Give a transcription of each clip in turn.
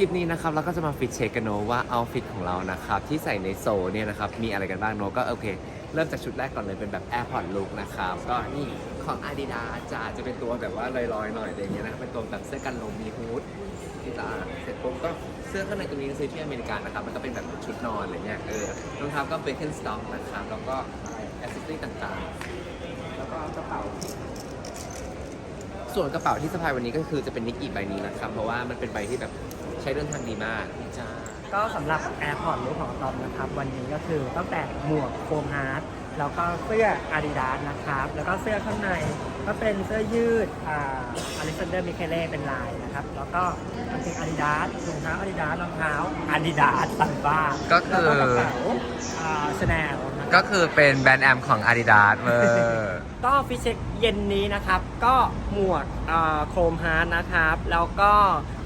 ลิปนี้นะครับเราก็จะมาฟิตเช็คกันโนอะว่าเอาฟิตของเรานะครับที่ใส่ในโซลเนี่ยนะครับมีอะไรกันบ้างโนก็โอเค เริ่มจากชุดแรกก่อนเลยเป็นแบบ AirPod Look นะครับก็นี่ของ Adidas จะอาจจะเป็นตัวแบบว่าลอยๆหน่อยอะไรอย่างเงี้ยนะครับเป็นตัวแบบเสื้อกันลมมีฮูดที่ตาเสร็จปุ๊บก็เสื้อข้างในตัวนี้ซื้อที่อเมริกานะครับมันก็เป็นแบบชุดนอนอะไรเงี้ยเออรองเท้าก็ Birkenstock นะครับแล้วก็แอสเซสซอรี่ต่างๆ แล้วก็กระเป๋าส่วนกระเป๋าที่สะพายวันนี้ก็คือจะเป็นนิกกี้ใบนี้นะครับเพราะว่ามันเป็นใบที่แบบ ใช้เดินทางดีมากนี่จ้าก็สำหรับ AirPod รูปของตอมนะครับ วันนี้ก็คือตั้งแต่หมวกโฟมฮาร์ดแล้วก็เสื้อ Adidas นะครับ แล้วก็เสื้อข้างในก็เป็นเสื้อยืดอ่า Alexander Michele เป็นลายนะครับ แล้วก็กางเกง Adidas รองเท้า Adidas รองเท้า Adidas ตันบ้าก็คือ แล้วก็กระเป๋าอ่า Chanel นะครับ ก็คือเป็นแบรนด์แอมของ Adidas เวอร์ก็ฟิชเช็คเย็นนี้นะครับ ก็หมวกโครมฮาร์ดนะครับ แล้วก็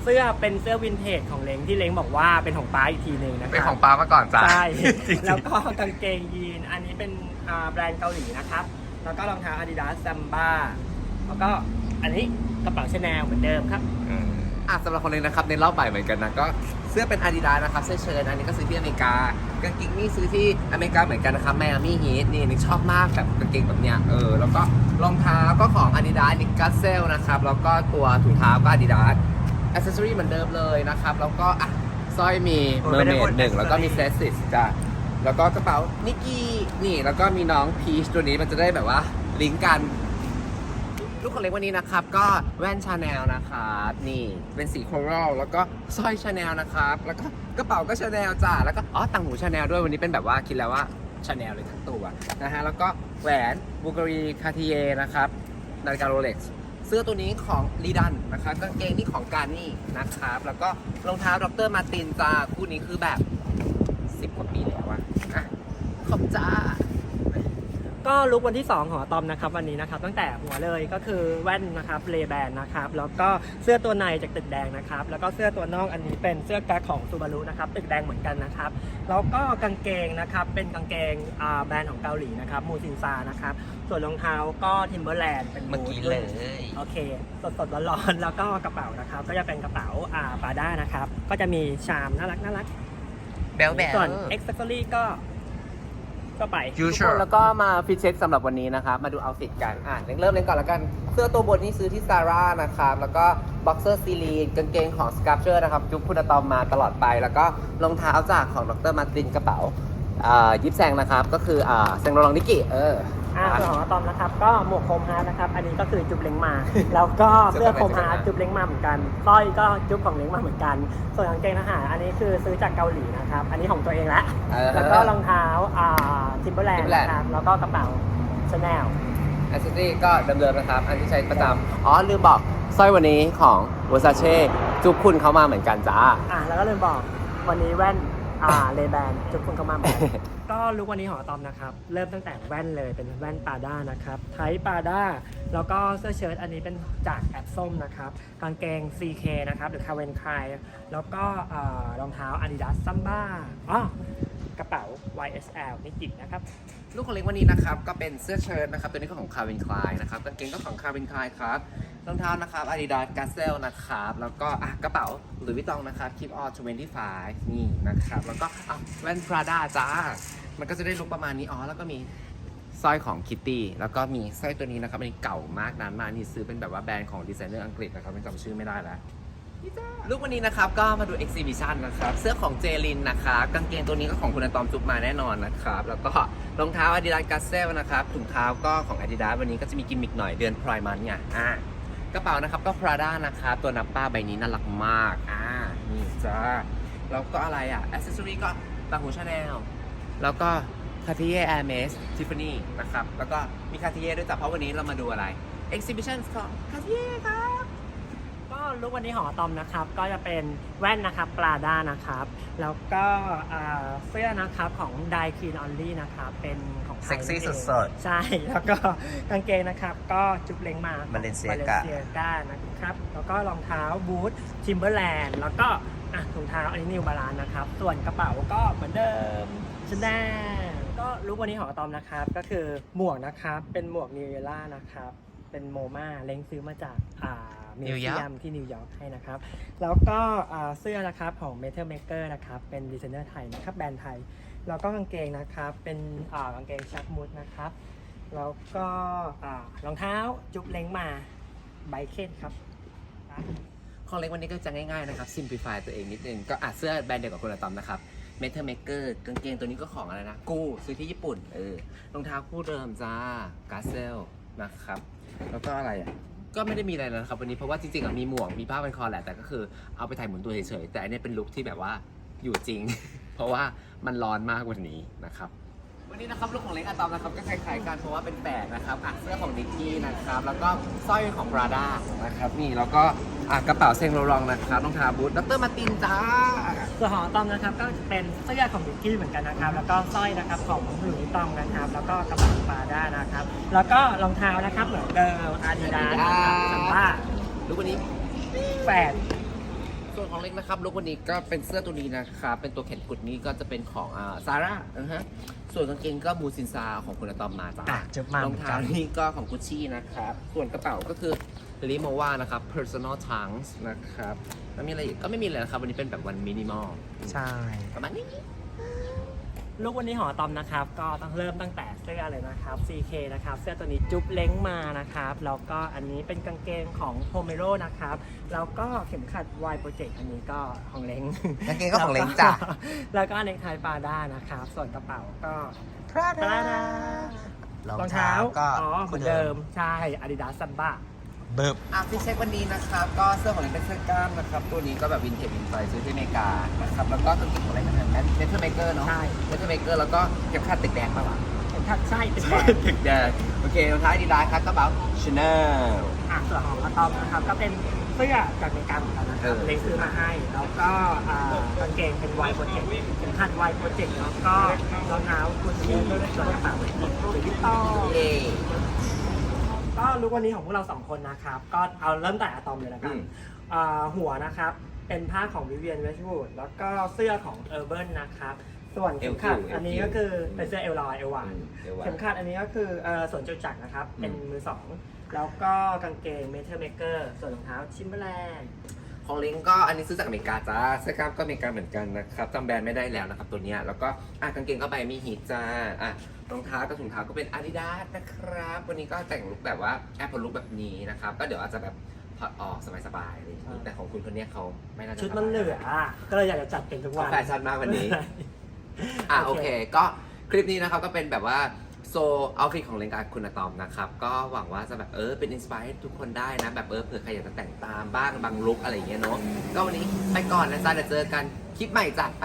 เสื้อเป็นเสื้อวินเทจของเล้งที่เล้งบอกว่าเป็นของป้าอีกทีหนึ่งนะครับ เป็นของป้ามาก่อนจ้าใช่จริงๆแล้วก็กางเกงยีน อันนี้เป็นอ่าแบรนด์เกาหลีนะครับ แล้วก็รองเท้า Adidas Samba แล้วก็อันนี้กระเป๋าชาแนลเหมือนเดิมครับอืมอะสำหรับคนหนึงนะครับในรอบบ่ายเหมือนกันนะก็เสื้อเป็น Adidas นะครับเสื้อเชิ้ตอันนี้ก็ซื้อที่อเมริกากางเกงนี่ซื้อที่อเมริกาเหมือนกันนะครับ Miami Heat นี่นี่ชอบมากแบบกางเกงแบบเนี้ยเออแล้วก็รองเท้าก็ของ Adidas นิกกัสเซลนะครับแล้วก็ตัวถุงเท้าก็ Adidas อ c เซสซอรี่เหมือนเดิมเลยนะครับแล้วก็อะสร้อยมีโอ้เมยอไม่ร์ได้เมพูดดหนึ่งแล้วก็มีเซ accessory สซิสจ้ะแล้วก็กระเป๋านิกกี้นี่แล้วก็มีน้องพีชตัวนี้มันจะได้แบบว่าลิงก์กัน ลูกคนเล็กวันนี้นะครับ ก็แว่นชาแนลนะครับนี่เป็นสีโครัลแล้วก็สร้อยชาแนลนะครับ แล้วก็กระเป๋าก็ชาแนลจ้ะแล้วก็อ๋อต่างหูชาแนลด้วยวันนี้เป็นแบบว่าคิดแล้วว่าชาแนลเลยทั้งตัวนะฮะแล้วก็แหวนบูการีคาทิเยนะครับนาฬิกาโรเล็กซ์เสื้อตัวนี้ของลีดันนะครับกางเกงนี่ของการนี่นะครับ แล้วก็รองเท้าดรมาร์ตินจ้าคู่นี้คือแบบ 10กว่าปีแล้วอะอะขอบจ้า ก็ลุกวันที่ 2 ของอะตอมนะครับวันนี้นะครับตั้งแต่หัวเลยก็คือแว่นนะครับเลแบนนะครับแล้วก็เสื้อตัวในจากตึกแดงนะครับแล้วก็เสื้อตัวนอกอันนี้เป็นเสื้อกั๊กของซูบารุนะครับตึกแดงเหมือนกันนะครับแล้วก็กางเกงนะครับเป็นกางเกงอ่าแบรนด์ของเกาหลีนะครับมูซินซานะครับส่วนรองเท้าก็ทิมเบอร์แลนด์เป็นเมื่อบูทกี้เลย โอเค สดสดๆร้อนๆแล้วก็กระเป๋านะครับก็จะเป็นกระเป๋าอ่าปาด้านะครับก็จะมีชามน่ารักน่ารักแบลแบลส่วนอ็อกซ์เซอรี่ก็ ก็ไป ทุกคนแล้วก็มาฟิตเช็คสำหรับวันนี้นะครับ มาดูเอาฟิตกัน อะเริ่มเล่นก่อนแล้วกัน เสื้อตัวบนนี่ซื้อที่ซาร่านะครับ แล้วก็บ็อกเซอร์ซีลีนกางเกงของสครับเชอร์นะครับจุ๊บคุณอะตอมมาตลอดไป แล้วก็รองเท้าจากของดรมาร์ตินกระเป๋าอ่ายิปแซงนะครับ ก็คืออ่าแซงโรลองนิกิเออ อ่าส่วนของอะตอมนะครับ ก็หมวกโคมฮาร์ดนะครับ อันนี้ก็คือจุ๊บเล้งมา แล้วก็เสื้อโคมฮาร์ดจุ๊บเล้งมาเหมือนกันสร้อยก็จุ๊บของเล้งมาเหมือนกัน ส่วนกางเกงทหารอันนี้คือซื้อจากเกาหลีนะครับ อันนี้ของตัวเองละเออ แล้วก็รองเท้าอ่าทิมเบอร์แลนด์ Timberland นะครับแล้วก็กระเป๋าชาแนลแอสเซสซอรี่ก็เดิมๆนะครับ อันที่ใช้ประจำอ๋อลืมบอกสร้อยวันนี้ของ Versace จุ๊บคุณเขามาเหมือนกันจ้า อะแล้วก็ลืมบอกวันนี้แว่น อ่าเลแบนจุกคุณเข้ามาบอกก็ลุกวันนี้ของอะตอมนะครับ เริ่มตั้งแต่แว่นเลยเป็นแว่นปาด้านะครับ ไทป์ปาด้า แล้วก็เสื้อเชิ้ตอันนี้เป็นจากแอปส้มนะครับ กางเกง CK นะครับ หรือคาเวนคายแล้วก็อ่ารองเท้า Adidas Samba อ๋อกระเป๋า YSL นิกินะครับ ลูกของเล็กวันนี้นะครับก็เป็นเสื้อเชิ้ตนะครับตัวนี้ก็ของ Calvin Klein นะครับกางเกงก็ของ Calvin Klein ครับรองเท้านะครับ Adidas g a z e l l นะครับแล้วก็อะกระเป๋าหรือวิตองนะครับ Keep On 25นี่นะครับแล้วก็อะแว่น Prada จ้ามันก็จะได้ลุกประมาณนี้อ๋อแล้วก็มีสร้อยของ Kitty แล้วก็มีสร้อยตัวนี้นะครับอันนี้เก่ามากนานมากนี่ซื้อเป็นแบบว่าแบรนด์ของดีไซเนอร์อังกฤษนะครับไม่จำชื่อไม่ได้แล้ว ลูกวันนี้นะครับก็มาดู exhibition นนะครับ เสื้อของเจลินนะครับกางเกงตัวนี้ก็ของคุณอะตอมจุ๊บมาแน่นอนนะครับ แล้วก็รองเท้า Adidas g a z e l นะครับถุงเท้าก็ของ Adidas วันนี้ก็จะมีกิมมิกหน่อยเดือนพรายมันเนี่ยอะกระเป๋านะครับก็ Prada นะครับตัวนับป้าใบนี้น่ารักมากอ่านี่จ้าแล้วก็อะไรอะ accessory ก็ต่างหูชาแนลแล้วก็ Cartier Hermes Tiffany นะครับแล้วก็มี Cartier ด้วยจ้ะเพราะวันนี้เรามาดูอะไร exhibition ของ Cartier ครับ ลุกวันนี้ของอะตอมนะครับ ก็จะเป็นแว่นนะครับปลาด้านะครับ แล้วก็อ่าเสื้อนะครับของ d i คีนออลลี่นะครับ เป็นของไทยเซ็กซี่นั่นเองสดใช่ แล้วก็กางเกงนะครับ ก็จุบเล้งมา Balenciaga เซียกานะครับ แล้วก็รองเท้าบูททิมเบอร์แลนด์แล้วก็อะถุงเท้าอันนี้นิวบาลานนะครับ ส่วนกระเป๋าก็เหมือนเดิมชแนลก็ลุกวันนี้ของอะตอมนะครับ ก็คือหมวกนะครับ เป็นหมวกนิวเอล่านะครับ เป็นโมมาเล้งซื้อมาจากอ่า มินิววยเซีอร์กยมที่นิวยอร์กให้นะครับ แล้วก็อ่าเสื้อนะครับของ Metal Maker นะครับ เป็นดีไซเนอร์ไทยนะครับ แบรนด์ไทย แล้วก็กางเกงนะครับ เป็นอ่ากางเกงชักมุดนะครับ แล้วก็อ่ารองเท้าจุ๊บเล้งมาไบเคนครับของเล็กวันนี้ก็จะง่ายๆนะครับ simplify ตัวเองนิดนึง ก็อาจเสื้อแบรนด์เดียวกับคนละตอมนะครับ Metal Maker กางเกงตัวนี้ก็ของอะไรนะ กูซื้อที่ญี่ปุ่น เออ รองเท้าคู่เดิมจ้า g a z e l นะครับ แล้วก็อะไรอะ ก็ไม่ได้มีอะไรนะครับวันนี้เพราะว่าจริงๆอะมีหมวกมีผ้าพันคอแหละแต่ก็คือเอาไปถ่ายหมุนตัวเฉยๆแต่อันนี้เป็นลุคที่แบบว่าอยู่จริง เพราะว่ามันร้อนมากกว่านี้นะครับ วันนี้นะครับลุคของเล็กอะตอมนะครับก็คล้ายๆกันเพราะว่าเป็นแบกนะครับอะเสื้อของนิกกี้นะครับ แล้วก็สร้อยของ Prada นะครับนี่แล้วก็อะกระเป๋าเซงโลรองนะครับรองเท้าบูทดรมาร์ตินจ้าส่วนของตอมนะครับก็จะเป็นเสื้อของบิกกี้เหมือนกันนะครับ แล้วก็สร้อยนะครับของหลุยส์ตองนะครับ แล้วก็กระเป๋าปาด้านะครับ แล้วก็รองเท้านะครับเหมือนเดิมอาดิดาสนะครับซัมบ้าลุควันนี้แฝด ส่วนของเล็กนะครับลุควันนี้ก็เป็นเสื้อตัวนี้นะครับเป็นตัวแขนกุดนี้ก็จะเป็นของอ่าซาร่านะฮะส่วนกางเกงก็มูซินซาของคุณอะตอมมาจ้าอะจะมารองเท้านี่ก็ของกุชชี่นะครับส่วนกระเป๋าก็คือลิโมวานะครับ personal tanks นะครับแล้วมีอะไรอีกก็ไม่มีเลยนะครับ วันนี้เป็นแบบวันมินิมอลใช่ ประมาณนี้ ลูกวันนี้หอตอมนะครับ ก็ต้องเริ่มตั้งแต่เสื้อเลยนะครับ CK นะครับเสื้อตัวนี้จุ๊บเล้งมานะครับแล้วก็อันนี้เป็นกางเกงของ p o m e r o นะครับแล้วก็เข็มขัด Y Project อันนี้ก็ของเล้งกางเกงก็ของเล้งจ้ะแล้วก็เนคไทปาด้านะครับ ส่วนกระเป๋าก็พราปาด้ารองเท้าก็อ๋อเหมือนเดิมใช่ Adidas Samba เบิบอะที่เช็ควันนี้นะครับก็เสื้อของเล็กเป็นเสื้อกล้ามนะครับ ตัวนี้ก็แบบวินเทจวินไซซื้อที่อเมริกานะครับแล้วก็กางเกงของอะไรนะแม นเทอร์เมเกอร์เนาะใช่เมทเทอร์เมเกอร์แล้วก็เข็มขัดติดแดงป่ะวะเข็มขัดใช่เป็นแบรนด์ติดแดงโอเครองเท้าดีดาครับกระเป๋าชาแนล อะส่วนของอะตอมนะครับก็เป็นเสื้อจากอเมริกาเหมือนกันนะครับเออ เล็งซื้อมาให้ แล้วก็อ่ากางเกงเป็น Y Project เข็มขัด Y Project แล้วก็รองเท้ากุชชี่ส่วนกระเป๋าเป็นหรือวิตตอง เย่ก็ลุกวันนี้ของพวกเราสองคนนะครับ ก็เอาเริ่มแต่อะตอมเลยแล้วอืกันม อ่าหัวนะครับ เป็นผ้าของวิเวียนเวชวูดแล้วก็เสื้อของเออร์เบิร์นนะครับ ส่วนเข็มขัดเอลคิวอันนี้ก็คือเป็นเสื้อเอลลอยเอลวาน เดี๋ยวว่า เข็มขัดอันนี้ก็คือเอ่อสวนจตุจักรนะครับเป็นมือสอง แล้วก็กางเกงเมทัลเมเกอร์ ส่วนรองเท้าชิมเบอร์แลนด์ของลิงก็อันนี้ซื้อจากอเมริกาจ้าเสื้อกล้ามก็อเมริกาเหมือนกันนะครับจำแบรนด์ไม่ได้แล้วนะครับตัวเนี้ยแล้วก็อะกางเกงก็ไปมีฮีทจ้าอะรองเท้ากับถุงเท้าก็เป็น Adidas นะครับ วันนี้ก็แต่งลุคแบบว่าแอปเปิลลุคแบบนี้นะครับ ก็เดี๋ยวอาจจะแบบถ อดออกสบายๆอะไรอย่างนี้แต่ของคุณคนเนี้ยเขาไม่น่าจะชุดมันเหลืออะก็เลยอยากจะจัดเป็นทุกเขาวันแฟชั่นมากวันนี้ อะโอโอเค เค ก็คลิปนี้นะครับก็เป็นแบบว่าโซเอาฟิตของเลงการคุณอะตอมนะครับ ก็หวังว่าจะแบบเออเป็นอินสปายให้ทุกคนได้นะ แบบเออเผื่อใครอยากจะแต่งตามบ้างบางลุกอะไรอย่างเงี้ยเนาะก็วันนี้ไปก่อนนะจ๊ะเดี๋ยวเจอกันคลิปใหม่จ้ะไป